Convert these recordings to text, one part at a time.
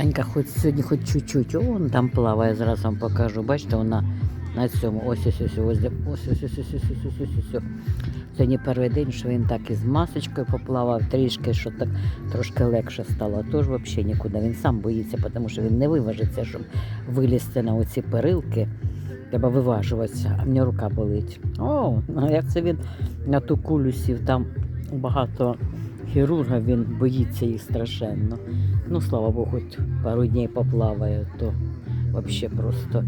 Анька хоч сьогодні хоч чуть-чуть, вон там плаває, зараз вам покажу. Бачите, вона на цьому. Ось ось ось ось ось ось ось ось ось ось ось ось. Сьогодні перший день, що він так із масочкою поплавав трішки, що так трошки легше стало. Тож взагалі нікуди. Він сам боїться, тому що він не виважиться, щоб вилізти на оці перилки. Треба виважуватися, а в нього рука болить. О, як це він на ту кулю сів, там багато хірурга, він боїться їх страшенно. Ну, слава Богу, пару днів поплаває, то взагалі просто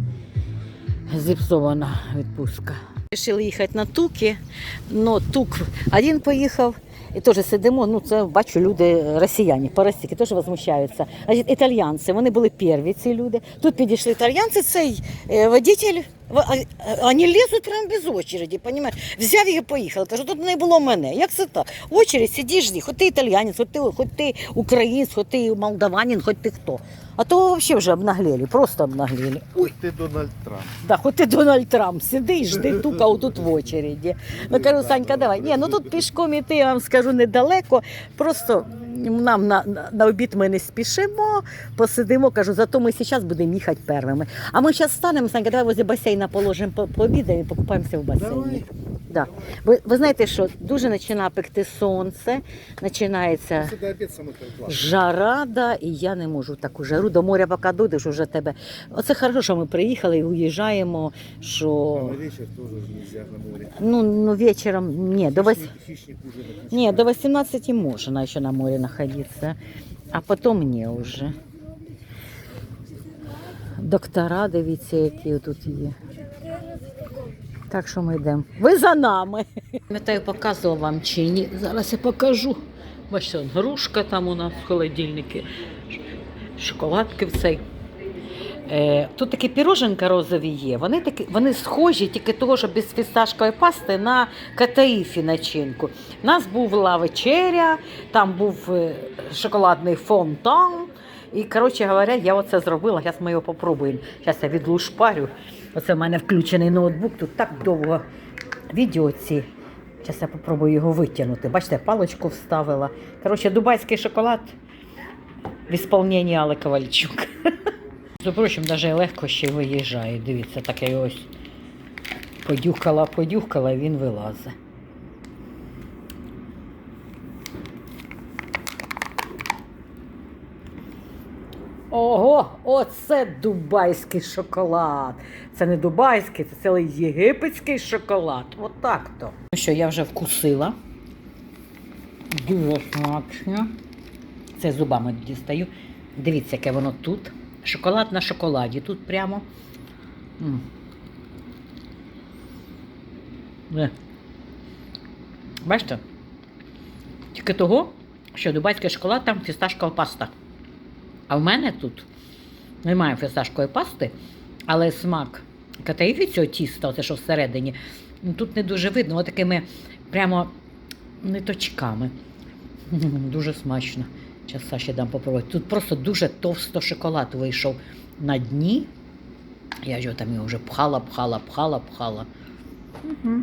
зіпсована відпустка. Рішили їхати на туки, но тук один поїхав. І теж сидимо, ну це бачу люди росіяни, поросіки, теж возмущаються. Значить, італьянці, вони були перві ці люди. Тут підійшли італьянці, цей е, водитель, а- а- вони лізуть прямо без очереді, понімаєш? Взяв і поїхав. Кажу, тут не було мене. Як це так? Очередь, сиди, жди, хоч ти італіянець, хоч ти, хоч ти українець, хоч ти молдаванин, хоч ти хто. А то взагалі вже обнаглели, просто обнаглели. Ой, Ти Дональд Трамп. Да, хоч ти Дональд Трамп, сиди і жди тука отут в очереді. Ну кажу, Санька, давай. Ні, ну тут пішком іти, я вам скажу, недалеко. Просто нам на, на, на обід ми не спішимо, посидимо, кажу, зато ми зараз будемо їхати первими. А ми зараз станемо, Санька, давай возле басейна положимо, по- пообідаємо і покупаємося в басейні. Давай. Да. Ви, ви знаєте, що дуже починає пекти сонце, починається Сюди обід саме клас. Жара, да, і я не можу в таку жару. До моря поки дойдеш, вже тебе. Оце хорошо, що ми приїхали і уїжджаємо. А Що на вечір теж ж нельзя на морі. ну, ну вечором ні, до вось... Хищник, хищник уже на ні, до 18 можна ще на морі знаходитися, а потім ні вже. Доктора, дивіться, які тут є. Так що ми йдемо. Ви за нами. Пам'ятаю, показував вам чи ні. Зараз я покажу. Бачите, грушка там у нас в холодильнику, шоколадки в цей. Е, тут такі піроженка розові є. Вони такі, вони схожі тільки того, що без фісташкової пасти на катаїфі начинку. У нас була вечеря, там був е, шоколадний фонтан. І, коротше говоря, я оце зробила. Зараз ми його попробуємо. Зараз я відлушпарю. Оце в мене включений ноутбук. Тут так довго відео ці. Зараз я попробую його витягнути. Бачите, паличку вставила. Коротше, дубайський шоколад в ісполненні Алли Ковальчук. Між навіть легко ще виїжджає. Дивіться, так я його ось подюхала, і він вилазить. Ого, оце дубайський шоколад. Це не дубайський, це цілий єгипетський шоколад. Отак то. Ну що, я вже вкусила. Дуже смачно. Це зубами дістаю. Дивіться, яке воно тут. Шоколад на шоколаді. Тут прямо. Е. Бачите? Тільки того, що дубайський шоколад там фісташкова паста. А в мене тут немає фісташкової пасти, але смак катаїфі цього тіста, оце що всередині, ну, тут не дуже видно, отакими прямо ниточками. Дуже смачно. Зараз Саші дам попробувати. Тут просто дуже товсто шоколад вийшов на дні. Я ж там його вже пхала, пхала, пхала, пхала. Угу.